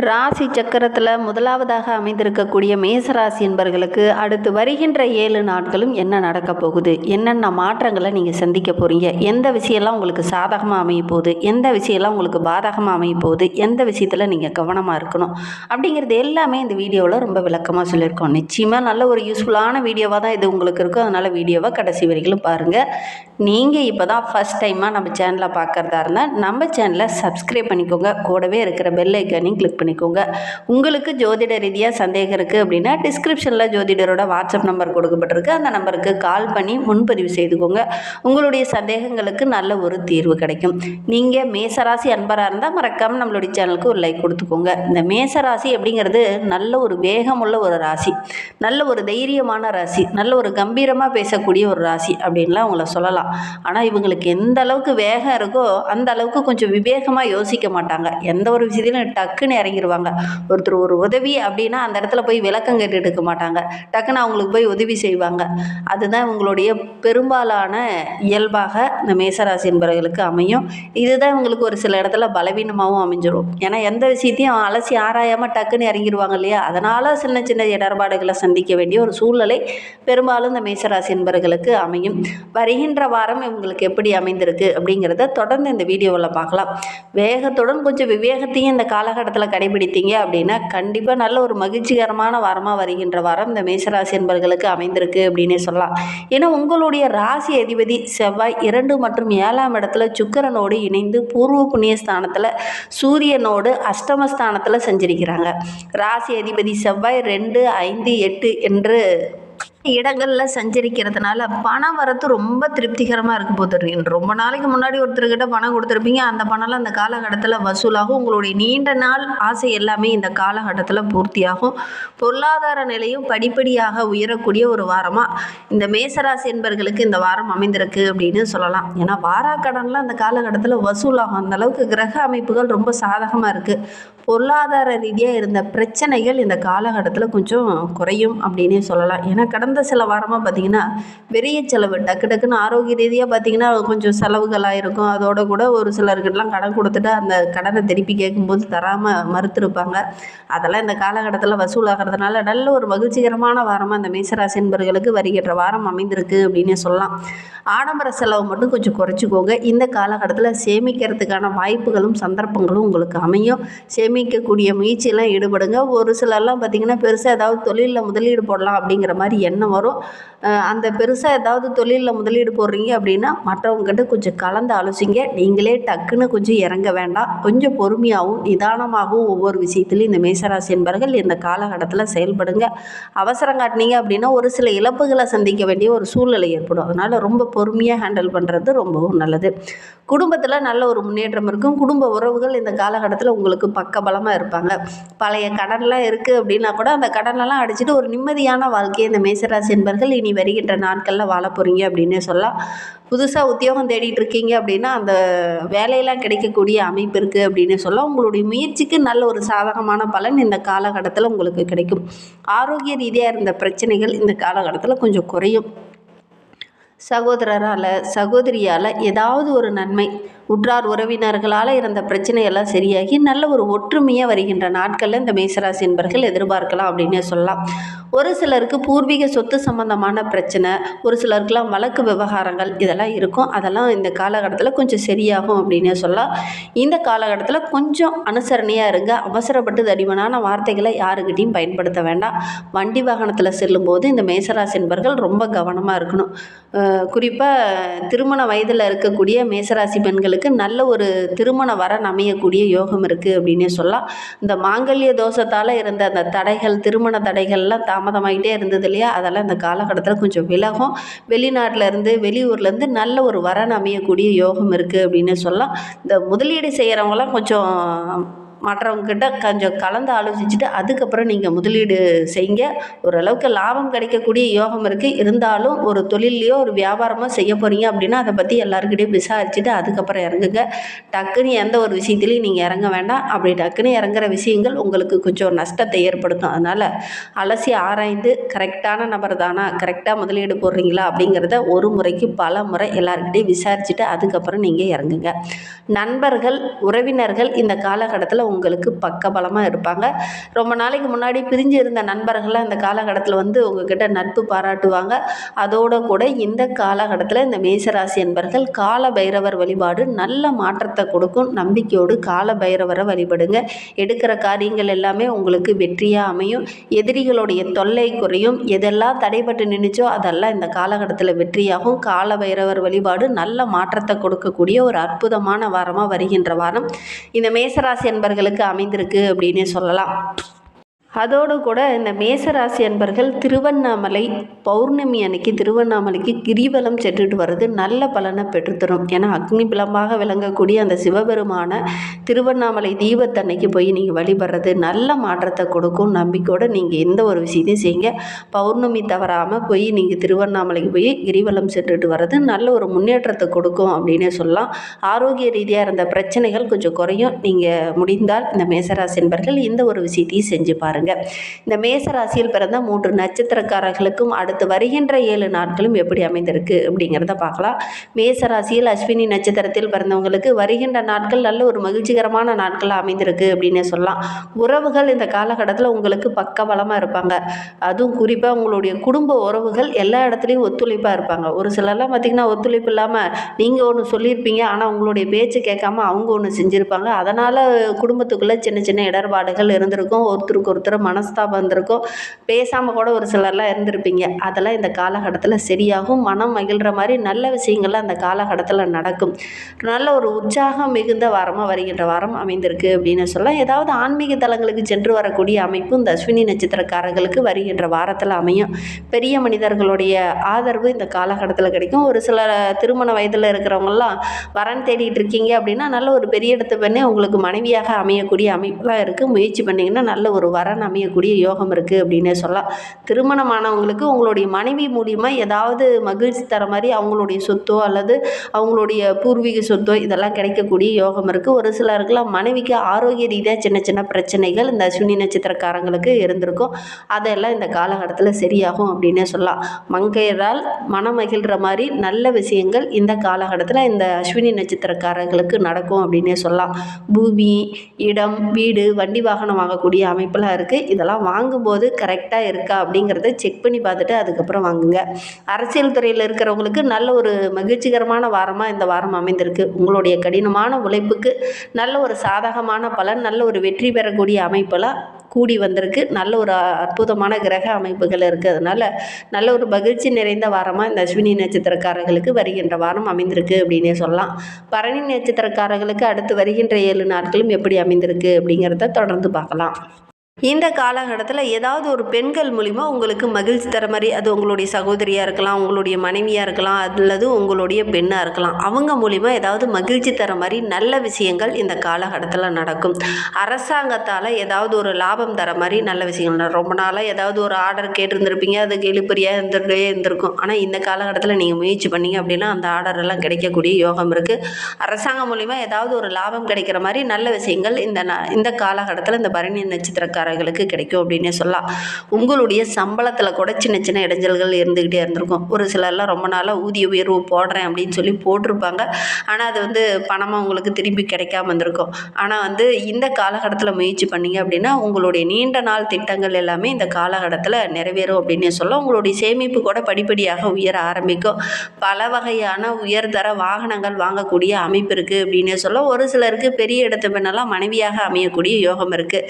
ராசி சக்கரத்தில் முதலாவதாக அமைந்திருக்கக்கூடிய மேசராசி என்பர்களுக்கு அடுத்து வருகின்ற ஏழு நாட்களும் என்ன நடக்க போகுது? என்னென்ன மாற்றங்களை நீங்கள் சந்திக்க போகிறீங்க எந்த விஷயம்லாம் உங்களுக்கு சாதகமாக அமைய போகுது? எந்த விஷயம்லாம் உங்களுக்கு பாதகமாக அமைய போகுது? எந்த விஷயத்தில் நீங்கள் கவனமாக இருக்கணும்? அப்படிங்கிறது எல்லாமே இந்த வீடியோவில் ரொம்ப விளக்கமாக சொல்லியிருக்கோம். நிச்சயமாக நல்ல ஒரு யூஸ்ஃபுல்லான வீடியோவாக தான் இது உங்களுக்கு இருக்கும். அதனால் வீடியோவை கடைசி வரைக்கும் பாருங்கள் நீங்கள் இப்போ தான் ஃபஸ்ட் டைமாக நம்ம சேனலை பார்க்குறதா இருந்தால் நம்ம சேனலை சப்ஸ்கிரைப் பண்ணிக்கோங்க. கூடவே இருக்கிற பெல் ஐக்கானையும் கிளிக் பண்ணிக்கோங்க. உங்களுக்கு ஜோதிட ரீதியாக சந்தேகம் இருக்குது அப்படின்னா டிஸ்கிரிப்ஷனில் ஜோதிடரோட வாட்ஸ்அப் நம்பர் கொடுக்கப்பட்டிருக்கு. அந்த நம்பருக்கு கால் பண்ணி முன்பதிவு செய்துக்கோங்க. உங்களுடைய சந்தேகங்களுக்கு நல்ல ஒரு தீர்வு கிடைக்கும். நீங்கள் மேசராசி அன்பராக இருந்தால் மறக்காமல் நம்மளுடைய சேனலுக்கு ஒரு லைக் கொடுத்துக்கோங்க. இந்த மேசராசி அப்படிங்கிறது நல்ல ஒரு வேகமுள்ள ஒரு ராசி. நல்ல ஒரு தைரியமான ராசி. நல்ல ஒரு கம்பீரமாக பேசக்கூடிய ஒரு ராசி அப்படின்லாம் அவங்கள சொல்லலாம். ஆனால் இவங்களுக்கு எந்த அளவுக்கு வேகம் இருக்கோ அந்த அளவுக்கு கொஞ்சம் விவேகமாக யோசிக்க மாட்டாங்க. எந்த ஒரு விஷயத்திலும் டக்குன்னு இறங்கிடுவாங்க ஒருத்தர் ஒரு உதவி அப்படின்னா அந்த இடத்துல போய் விளக்கம் கேட்டுட்டு இருக்க மாட்டாங்க. டக்குன்னு அவங்களுக்கு போய் உதவி செய்வாங்க. அதுதான் இவங்களுடைய பெரும்பாலான இயல்பாக இந்த மேசராசி என்பவர்களுக்கு அமையும். இதுதான் இவங்களுக்கு ஒரு சில இடத்துல பலவீனமாகவும் அமைஞ்சிடும் ஏன்னா எந்த விஷயத்தையும் அலசி ஆராயாமல் டக்குன்னு இறங்கிடுவாங்க இல்லையா? அதனால் சின்ன சின்ன இடர்பாடுகளை சந்திக்க வேண்டிய ஒரு சூழ்நிலை பெரும்பாலும் இந்த மேசராசி என்பவர்களுக்கு அமையும். வருகின்ற வாரம் இவங்களுக்கு எப்படி அமைந்திருக்கு அப்படிங்கிறத தொடர்ந்து இந்த வீடியோவில் பார்க்கலாம். வேகத்துடன் கொஞ்சம் விவேகத்தையும் இந்த காலகட்டத்தில் கடைபிடித்தீங்க அப்படின்னா கண்டிப்பாக நல்ல ஒரு மகிழ்ச்சிகரமான வாரமாக வருகின்ற வாரம் இந்த மேசராசி என்பர்களுக்கு அமைந்திருக்கு அப்படின்னே சொல்லலாம். ஏன்னா உங்களுடைய ராசி அதிபதி செவ்வாய் இரண்டு மற்றும் ஏழாம் இடத்துல சுக்கிரனோடு இணைந்து பூர்வ புண்ணிய ஸ்தானத்தில் சூரியனோடு அஷ்டமஸ்தானத்தில் செஞ்சிருக்கிறாங்க. ராசி அதிபதி செவ்வாய் ரெண்டு ஐந்து எட்டு என்று இடங்களில் சஞ்சரிக்கிறதுனால பணம் வரத்து ரொம்ப திருப்திகரமாக இருக்க போதுருங்க ரொம்ப நாளைக்கு முன்னாடி ஒருத்தர்கிட்ட பணம் கொடுத்துருப்பீங்க. அந்த பணம்லாம் அந்த காலகட்டத்தில் வசூலாகும். உங்களுடைய நீண்ட நாள் ஆசை எல்லாமே இந்த காலகட்டத்தில் பூர்த்தியாகும். பொருளாதார நிலையும் படிப்படியாக உயரக்கூடிய ஒரு வாரமாக இந்த மேசராசி என்பர்களுக்கு இந்த வாரம் அமைந்திருக்கு அப்படின்னு சொல்லலாம். ஏன்னா வாராக்கடன்லாம் அந்த காலகட்டத்தில் வசூலாகும். அந்த அளவுக்கு கிரக அமைப்புகள் ரொம்ப சாதகமாக இருக்குது பொருளாதார ரீதியாக இருந்த பிரச்சனைகள் இந்த காலகட்டத்தில் கொஞ்சம் குறையும் அப்படின்னே சொல்லலாம். ஏன்னா கடந்த சில வாரமாக பார்த்திங்கன்னா பெரிய செலவு டக்கு டக்குன்னு ஆரோக்கிய ரீதியாக பார்த்திங்கன்னா கொஞ்சம் செலவுகளாக இருக்கும். அதோட கூட ஒரு சிலருக்கிட்டலாம் கடன் கொடுத்துட்டு அந்த கடனை திருப்பி கேட்கும்போது தராமல் மறுத்திருப்பாங்க. அதெல்லாம் இந்த காலகட்டத்தில் வசூலாகிறதுனால நல்ல ஒரு மகிழ்ச்சிகரமான வாரமாக இந்த மேசராசி என்பர்களுக்கு வருகின்ற வாரம் அமைந்திருக்கு அப்படின்னே சொல்லலாம். ஆடம்பர செலவு மட்டும் கொஞ்சம் குறைச்சிக்கோங்க. இந்த காலகட்டத்தில் சேமிக்கிறதுக்கான வாய்ப்புகளும் சந்தர்ப்பங்களும் உங்களுக்கு அமையும். சேமி சேமிக்கக்கூடிய முயற்சியெல்லாம் ஈடுபடுங்க. ஒரு சிலர்லாம் பார்த்திங்கன்னா பெருசாக ஏதாவது தொழிலில் முதலீடு போடலாம் அப்படிங்கிற மாதிரி எண்ணம் வரும். அந்த பெருசாக ஏதாவது தொழிலில் முதலீடு போடுறீங்க அப்படின்னா மற்றவங்ககிட்ட கொஞ்சம் கலந்து ஆலோசிங்க. நீங்களே டக்குன்னு கொஞ்சம் இறங்க வேண்டாம். கொஞ்சம் பொறுமையாகவும் நிதானமாகவும் ஒவ்வொரு விஷயத்துலையும் இந்த மேசராசி என்பவர்கள் இந்த காலகட்டத்தில் செயல்படுங்க. அவசரம் காட்டினீங்க அப்படின்னா ஒரு சில இழப்புகளை சந்திக்க வேண்டிய ஒரு சூழ்நிலை ஏற்படும். அதனால் ரொம்ப பொறுமையாக ஹேண்டில் பண்ணுறது ரொம்பவும் நல்லது. குடும்பத்தில் நல்ல ஒரு முன்னேற்றம் இருக்கும். குடும்ப உறவுகள் இந்த காலகட்டத்தில் உங்களுக்கு பக்கபலமாக இருப்பாங்க. பழைய கடன்லாம் இருக்குது அப்படின்னா கூட அந்த கடனெல்லாம் அடிச்சுட்டு ஒரு நிம்மதியான வாழ்க்கையை இந்த மேசராசி என்பர்கள் இனி வருகின்ற நாட்களில் வாழ போகிறீங்க அப்படின்னே சொல்லலாம். புதுசாக உத்தியோகம் தேடிட்டு இருக்கீங்க அப்படின்னா அந்த வேலையெல்லாம் கிடைக்கக்கூடிய அமைப்பு இருக்குது அப்படின்னு சொல்ல உங்களுடைய முயற்சிக்கு நல்ல ஒரு சாதகமான பலன் இந்த காலகட்டத்தில் உங்களுக்கு கிடைக்கும். ஆரோக்கிய ரீதியாக இருந்த பிரச்சனைகள் இந்த காலகட்டத்தில் கொஞ்சம் குறையும். சகோதரரால் சகோதரியால் ஏதாவது ஒரு நன்மை உற்றார் உறவினர்களால் இருந்த பிரச்சனையெல்லாம் சரியாகி நல்ல ஒரு ஒற்றுமையாக வருகின்ற நாட்களில் இந்த மேசராசி என்பர்கள் எதிர்பார்க்கலாம் அப்படின்னே சொல்லலாம். ஒரு சிலருக்கு பூர்வீக சொத்து சம்பந்தமான பிரச்சனை ஒரு சிலருக்குலாம் வழக்கு விவகாரங்கள் இதெல்லாம் இருக்கும். அதெல்லாம் இந்த காலகட்டத்தில் கொஞ்சம் சரியாகும் அப்படின்னே சொல்லலாம். இந்த காலகட்டத்தில் கொஞ்சம் அனுசரணையாக இருங்க. அவசரப்பட்டு தடிமனான வார்த்தைகளை யாருக்கிட்டையும் பயன்படுத்த வேண்டாம். வண்டி வாகனத்தில் செல்லும்போது இந்த மேசராசி என்பர்கள் ரொம்ப கவனமாக இருக்கணும். குறிப்பாக திருமண வயதில் இருக்கக்கூடிய மேசராசி பெண்களுக்கு நல்ல ஒரு திருமண வரன் அமையக்கூடிய யோகம் இருக்குது அப்படின்னே சொல்லலாம். இந்த மாங்கல்ய தோஷத்தால் இருந்த அந்த தடைகள் திருமண தடைகள்லாம் தாமதமாகிட்டே இருந்தது இல்லையா? அதெல்லாம் இந்த காலகட்டத்தில் கொஞ்சம் விலகும். வெளிநாட்டிலேருந்து வெளியூர்லேருந்து நல்ல ஒரு வரன் அமையக்கூடிய யோகம் இருக்குது அப்படின்னு சொல்லலாம். இந்த முதலீடு செய்கிறவங்களாம் கொஞ்சம் மற்றவங்கக்கிட்ட கொஞ்சம் கலந்து ஆலோசிச்சுட்டு அதுக்கப்புறம் நீங்கள் முதலீடு செய்யுங்க. ஓரளவுக்கு லாபம் கிடைக்கக்கூடிய யோகம் இருக்குது இருந்தாலும் ஒரு தொழிலையோ ஒரு வியாபாரமோ செய்ய போகிறீங்க அப்படின்னா அதை பற்றி எல்லாருக்கிட்டையும் விசாரிச்சுட்டு அதுக்கப்புறம் இறங்குங்க. டக்குன்னு எந்த ஒரு விஷயத்துலையும் நீங்கள் இறங்க வேண்டாம். அப்படி டக்குன்னு இறங்குற விஷயங்கள் உங்களுக்கு கொஞ்சம் நஷ்டத்தை ஏற்படுத்தும். அதனால் அலசி ஆராய்ந்து கரெக்டான நபர் தானா கரெக்டாக முதலீடு போடுறீங்களா அப்படிங்கிறத ஒரு முறைக்கு பல முறை எல்லாருக்கிட்டையும் விசாரிச்சுட்டு அதுக்கப்புறம் நீங்கள் இறங்குங்க. நண்பர்கள் உறவினர்கள் இந்த காலகட்டத்தில் உங்களுக்கு பக்கபலமாக இருப்பாங்க. ரொம்ப நாளைக்கு முன்னாடி பிரிஞ்சு இருந்த நண்பர்கள்லாம் இந்த காலகட்டத்தில் வந்து உங்ககிட்ட நட்பு பாராட்டுவாங்க. அதோட கூட இந்த காலகட்டத்தில் இந்த மேசராசி என்பர்கள் கால பைரவர் வழிபாடு நல்ல மாற்றத்தை கொடுக்கும். நம்பிக்கையோடு கால பைரவரை வழிபடுங்க. எடுக்கிற காரியங்கள் எல்லாமே உங்களுக்கு வெற்றியாக அமையும். எதிரிகளுடைய தொல்லை குறையும். எதெல்லாம் தடைபட்டு நின்றுச்சோ அதெல்லாம் இந்த காலகட்டத்தில் வெற்றியாகும். கால பைரவர் வழிபாடு நல்ல மாற்றத்தை கொடுக்கக்கூடிய ஒரு அற்புதமான வாரமாக வருகின்ற வாரம். இந்த மேசராசி என்பர்களுக்கு அமைந்திருக்கு அப்படின்னே சொல்லலாம். அதோடு கூட இந்த மேசராசி அன்பர்கள் திருவண்ணாமலை பௌர்ணமி அன்னைக்கு திருவண்ணாமலைக்கு கிரிவலம் சென்றுட்டு வர்றது நல்ல பலனை பெற்றுத்தரும். ஏன்னா அக்னி பிளம்பாக விளங்கக்கூடிய அந்த சிவபெருமான திருவண்ணாமலை தீபத்தன்னைக்கு போய் நீங்கள் வழிபடுறது நல்ல மாற்றத்தை கொடுக்கும். நம்பிக்கையோடு நீங்கள் எந்த ஒரு விஷயத்தையும் செய்யுங்க. பௌர்ணமி தவறாமல் போய் நீங்கள் திருவண்ணாமலைக்கு போய் கிரிவலம் சென்றுட்டு வர்றது நல்ல ஒரு முன்னேற்றத்தை கொடுக்கும் அப்படின்னே சொல்லலாம். ஆரோக்கிய ரீதியாக இருந்த பிரச்சனைகள் கொஞ்சம் குறையும். நீங்கள் முடிந்தால் இந்த மேசராசி என்பர்கள் இந்த ஒரு விஷயத்தையும் செஞ்சு பாருங்கள் இந்த மேச ராசியில் பிறந்த மூன்று நட்சத்திரக்காரர்களுக்கும் அடுத்து வருகின்ற ஏழு நாட்களும் எப்படி அமைந்திருக்கு அப்படிங்கிறத பார்க்கலாம். மேச ராசியில் அஸ்வினி நட்சத்திரத்தில் பிறந்தவங்களுக்கு வருகின்ற நாட்கள் நல்ல ஒரு மகிழ்ச்சிகரமான நாட்களாக அமைந்திருக்கு அப்படின்னு சொல்லலாம். உறவுகள் இந்த காலகட்டத்தில் உங்களுக்கு பக்கபலமாக இருப்பாங்க. அதுவும் குறிப்பாக உங்களுடைய குடும்ப உறவுகள் எல்லா இடத்துலையும் ஒத்துழைப்பாக இருப்பாங்க. ஒரு சிலர்லாம் பார்த்திங்கன்னா ஒத்துழைப்பு இல்லாமல் நீங்கள் ஒன்று சொல்லியிருப்பீங்க. ஆனால் உங்களுடைய பேச்சு கேட்காம அவங்க ஒன்று செஞ்சுருப்பாங்க. அதனால் குடும்பத்துக்குள்ளே சின்ன சின்ன இடர்பாடுகள் இருந்திருக்கும். ஒருத்தருக்கு ஒருத்தர் மனஸ்தாபம் இருந்திருக்கும் பேசாமல் கூட ஒரு சிலர்லாம் இருந்திருப்பீங்க. அதெல்லாம் இந்த காலகட்டத்தில் சரியாகும். மனம் மகிழ்கிற மாதிரி நல்ல விஷயங்கள்லாம் அந்த காலகட்டத்தில் நடக்கும். நல்ல ஒரு உற்சாகம் மிகுந்த வாரமாக வருகின்ற வாரம் அமைந்திருக்கு அப்படின்னு சொல்ல ஏதாவது ஆன்மீக தலங்களுக்கு சென்று வரக்கூடிய அமைப்பு இந்த அஸ்வினி நட்சத்திரக்காரர்களுக்கு வருகின்ற வாரத்தில் அமையும். பெரிய மனிதர்களுடைய ஆதரவு இந்த காலகட்டத்தில் கிடைக்கும். ஒரு சில திருமண வயதில் இருக்கிறவங்கலாம் வரன் தேடிட்டு இருக்கீங்க அப்படின்னா நல்ல ஒரு பெரிய இடத்து பெண்ணே உங்களுக்கு மனைவியாக அமையக்கூடிய அமைப்புலாம் இருக்குது முயற்சி பண்ணிங்கன்னா நல்ல ஒரு வரன் அமையக்கூடிய யோகம் இருக்குது அப்படின்னே சொல்லலாம் திருமணமானவங்களுக்கு உங்களுடைய மனைவி மூலிமா ஏதாவது மகிழ்ச்சி தர மாதிரி அவங்களுடைய சொத்தோ அல்லது அவங்களுடைய பூர்வீக சொத்தோ இதெல்லாம் கிடைக்கக்கூடிய யோகம் இருக்குது ஒரு சிலருக்குலாம் மனைவிக்கு ஆரோக்கிய ரீதியாக சின்ன சின்ன பிரச்சனைகள் இந்த அஸ்வினி நட்சத்திரக்காரங்களுக்கு இருந்திருக்கும். அதெல்லாம் இந்த காலகட்டத்தில் சரியாகும் அப்படின்னே சொல்லலாம் மங்கையரால் மனம் மகிழ்கிற மாதிரி நல்ல விஷயங்கள் இந்த காலகட்டத்தில் இந்த அஸ்வினி நட்சத்திரக்காரர்களுக்கு நடக்கும் அப்படின்னே சொல்லலாம் பூமி இடம் வீடு வண்டி வாகனம் வாங்கக்கூடிய அமைப்பெல்லாம் இருக்குது இதெல்லாம் வாங்கும்போது கரெக்டாக இருக்கா அப்படிங்கிறத செக் பண்ணி பார்த்துட்டு அதுக்கப்புறம் வாங்குங்க. அரசியல் துறையில் இருக்கிறவங்களுக்கு நல்ல ஒரு மகிழ்ச்சிகரமான வாரமாக இந்த வாரம் அமைந்திருக்கு. உங்களுடைய கடினமான உழைப்புக்கு நல்ல ஒரு சாதகமான பலன் நல்ல ஒரு வெற்றி பெறக்கூடிய அமைப்பெல்லாம் கூடி வந்திருக்கு. நல்ல ஒரு அற்புதமான கிரக அமைப்புகள் இருக்குது அதனால் நல்ல ஒரு மகிழ்ச்சி நிறைந்த வாரமாக இந்த அஸ்வினி நட்சத்திரக்காரர்களுக்கு வருகின்ற வாரம் அமைந்திருக்கு அப்படின்னே சொல்லலாம். பரணி நட்சத்திரக்காரர்களுக்கு அடுத்து வருகின்ற ஏழு நாட்களும் எப்படி அமைந்திருக்கு அப்படிங்கிறத தொடர்ந்து பார்க்கலாம். இந்த காலகட்டத்தில் ஏதாவது ஒரு பெண்கள் மூலிமா உங்களுக்கு மகிழ்ச்சி தர மாதிரி அது உங்களுடைய சகோதரியாக இருக்கலாம் உங்களுடைய மனைவியாக இருக்கலாம் அல்லது உங்களுடைய பெண்ணாக இருக்கலாம் அவங்க மூலிமா ஏதாவது மகிழ்ச்சி தர மாதிரி நல்ல விஷயங்கள் இந்த காலகட்டத்தில் நடக்கும். அரசாங்கத்தால் ஏதாவது ஒரு லாபம் தர மாதிரி நல்ல விஷயங்கள் நட- ரொம்ப நாளாக ஏதாவது ஒரு ஆர்டர் கேட்டிருந்திருப்பீங்க அதுக்கு இழுபறியாக இருந்துகிட்டே இருந்திருக்கும். ஆனால் இந்த காலகட்டத்தில் நீங்கள் முயற்சி பண்ணீங்க அப்படின்னா அந்த ஆர்டர் எல்லாம் கிடைக்கக்கூடிய யோகம் இருக்குது அரசாங்கம் மூலிமா ஏதாவது ஒரு லாபம் கிடைக்கிற மாதிரி நல்ல விஷயங்கள் இந்த ந- இந்த காலகட்டத்தில் இந்த பரணி சொந்தக்காரர்களுக்கு கிடைக்கும் அப்படின்னே சொல்லலாம். உங்களுடைய சம்பளத்தில் கூட சின்ன சின்ன இடைஞ்சல்கள் இருந்துக்கிட்டே இருந்திருக்கும். ஒரு சிலர்லாம் ரொம்ப நாளாக ஊதிய உயர்வு போடுறேன் அப்படின்னு சொல்லி போட்டிருப்பாங்க. ஆனால் அது வந்து பணமாக உங்களுக்கு திரும்பி கிடைக்காம இருந்திருக்கும் ஆனால் வந்து இந்த காலகட்டத்தில் முயற்சி பண்ணீங்க அப்படின்னா உங்களுடைய நீண்ட நாள் திட்டங்கள் எல்லாமே இந்த காலகட்டத்தில் நிறைவேறும் அப்படின்னே சொல்ல உங்களுடைய சேமிப்பு கூட படிப்படியாக உயர ஆரம்பிக்கும். பல வகையான உயர்தர வாகனங்கள் வாங்கக்கூடிய அமைப்பு இருக்குது அப்படின்னே சொல்ல ஒரு சிலருக்கு பெரிய இடத்து பின்னெல்லாம் மனைவியாக அமையக்கூடிய யோகம் இருக்குது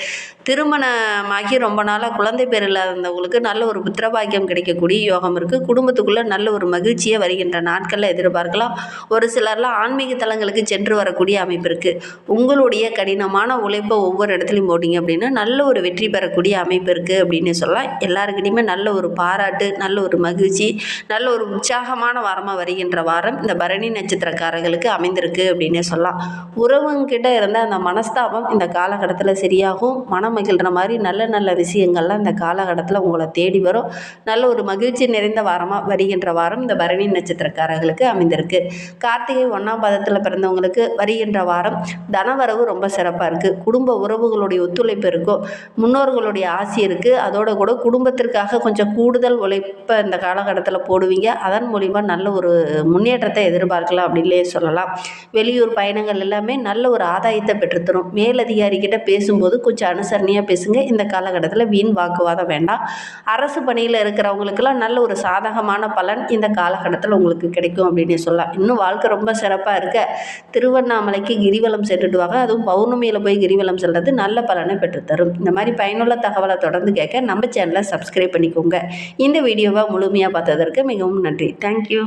திருமணமாகி ரொம்ப நாளாக குழந்தை பேர் இல்லாதவங்களுக்கு நல்ல ஒரு புத்திரபாக்கியம் கிடைக்கக்கூடிய யோகம் இருக்குது குடும்பத்துக்குள்ளே நல்ல ஒரு மகிழ்ச்சியை வருகின்ற நாட்களில் எதிர்பார்க்கலாம். ஒரு சிலர்லாம் ஆன்மீக தலங்களுக்கு சென்று வரக்கூடிய அமைப்பு இருக்குது உங்களுடைய கடினமான உழைப்பை ஒவ்வொரு இடத்துலையும் போட்டிங்க அப்படின்னா நல்ல ஒரு வெற்றி பெறக்கூடிய அமைப்பு இருக்குது அப்படின்னு சொல்லலாம். எல்லாருக்கிட்டையுமே நல்ல ஒரு பாராட்டு நல்ல ஒரு மகிழ்ச்சி நல்ல ஒரு உற்சாகமான வாரமாக வருகின்ற வாரம் இந்த பரணி நட்சத்திரக்காரர்களுக்கு அமைந்திருக்கு அப்படின்னே சொல்லலாம். உறவுங்கிட்ட இருந்த அந்த மனஸ்தாபம் இந்த காலகட்டத்தில் சரியாகும். மனம் மகிழ்கிற மாதிரி நல்ல நல்ல விஷயங்கள்லாம் இந்த காலகட்டத்தில் உங்களை தேடி வரும். நல்ல ஒரு மகிழ்ச்சி நிறைந்த வாரமாக வருகின்ற வாரம் இந்த பரணி நட்சத்திரக்காரர்களுக்கு அமைந்திருக்கு. கார்த்திகை ஒன்றாம் பாதத்தில் பிறந்தவங்களுக்கு வருகின்ற வாரம் தனவரவு ரொம்ப சிறப்பாக இருக்குது குடும்ப உறவுகளுடைய ஒத்துழைப்பு இருக்கும். முன்னோர்களுடைய ஆசி இருக்குது அதோட கூட குடும்பத்திற்காக கொஞ்சம் கூடுதல் உழைப்பை இந்த காலகட்டத்தில் போடுவீங்க. அதன் மூலிமா நல்ல ஒரு முன்னேற்றத்தை எதிர்பார்க்கலாம் அப்படின்லே சொல்லலாம். வெளியூர் பயணங்கள் எல்லாமே நல்ல ஒரு ஆதாயத்தை பெற்றுத்தரும். மேலதிகாரிகிட்ட பேசும்போது கொஞ்சம் அனுசரணையாக பேசுங்க. இந்த காலகட்டத்தில் வீண் வாக்குவாதம் வேண்டாம். அரசு பணியில் இருக்கிறவங்களுக்கெல்லாம் நல்ல ஒரு சாதகமான பலன் இந்த காலகட்டத்தில் உங்களுக்கு கிடைக்கும் அப்படின்னு சொல்லலாம். இன்னும் வாழ்க்கை ரொம்ப சிறப்பாக இருக்க. திருவண்ணாமலைக்கு கிரிவலம் சென்றுட்டு வாங்க. அதுவும் பௌர்ணமியில் போய் கிரிவலம் செல்வது நல்ல பலனை பெற்றுத்தரும். இந்த மாதிரி பயனுள்ள தகவலை தொடர்ந்து கேட்க நம்ம சேனலை சப்ஸ்கிரைப் பண்ணிக்கோங்க. இந்த வீடியோவை முழுமையாக பார்த்ததற்கு மிகவும் நன்றி. தேங்க்யூ